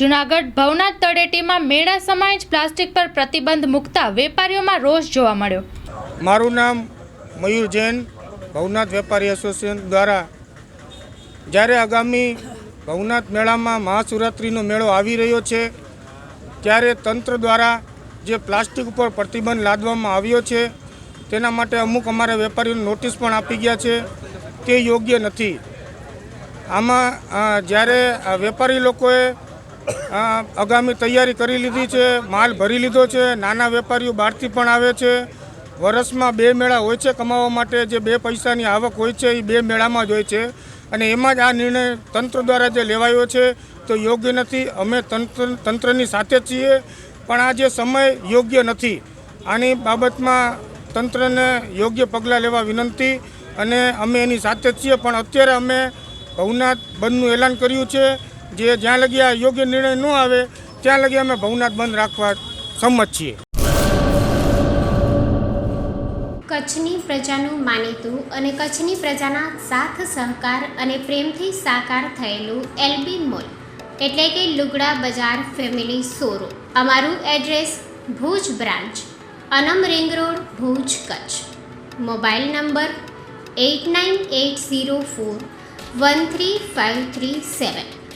જુનાગઢ ભવનાથ તળેટીમાં મેળા સમાય જ પ્લાસ્ટિક પર પ્રતિબંધ મૂકતા વેપારીઓમાં રોષ જોવા મળ્યો. મારું નામ મયુર જૈન, ભવનાથ વેપારી એસોસિએશન દ્વારા જ્યારે આગામી ભવનાથ મેળામાં મહાશિવરાત્રિનો મેળો આવી રહ્યો છે, ત્યારે તંત્ર દ્વારા જે પ્લાસ્ટિક ઉપર પ્રતિબંધ લાદવામાં આવ્યો છે, તેના માટે અમુક અમારા વેપારીઓને નોટિસ પણ આપી ગયા છે, તે યોગ્ય નથી. આમાં જ્યારે વેપારી લોકોએ આગામી તૈયારી કરી લીધી છે, માલ ભરી લીધો છે, નાના વેપારીઓ બહારથી પણ આવે છે. વર્ષમાં બે મેળા હોય છે કમાવા માટે, જે બે પૈસાની આવક હોય છે, એ બે મેળામાં જ હોય છે. અને એમાં જ આ નિર્ણય તંત્ર દ્વારા જે લેવાયો છે, તો યોગ્ય નથી. અમે તંત્ર, તંત્રની સાથે છીએ, પણ આ જે સમય યોગ્ય નથી. આની બાબતમાં તંત્રને યોગ્ય પગલાં લેવા વિનંતી અને અમે એની સાથે છીએ. પણ અત્યારે અમે ભવનાથ બંધનું એલાન કર્યું છે. જે જ્યાં લગી આ યોગ્ય નિર્ણય ન આવે, ત્યાં લગી અમે ભવનાથ બંધ રાખવા સંમત છીએ. કચ્છની પ્રજાનું માનીતું અને કચ્છની પ્રજાના સાથ, સહકાર અને પ્રેમથી સાકાર થયેલું એલબી મોલ. એટલે કે લુગડા બજાર ફેમિલી સોરો અમારું address Bhuj branch, Anam ring road, Bhuj Kutch. Mobile number eight nine eight zero four one three five three seven.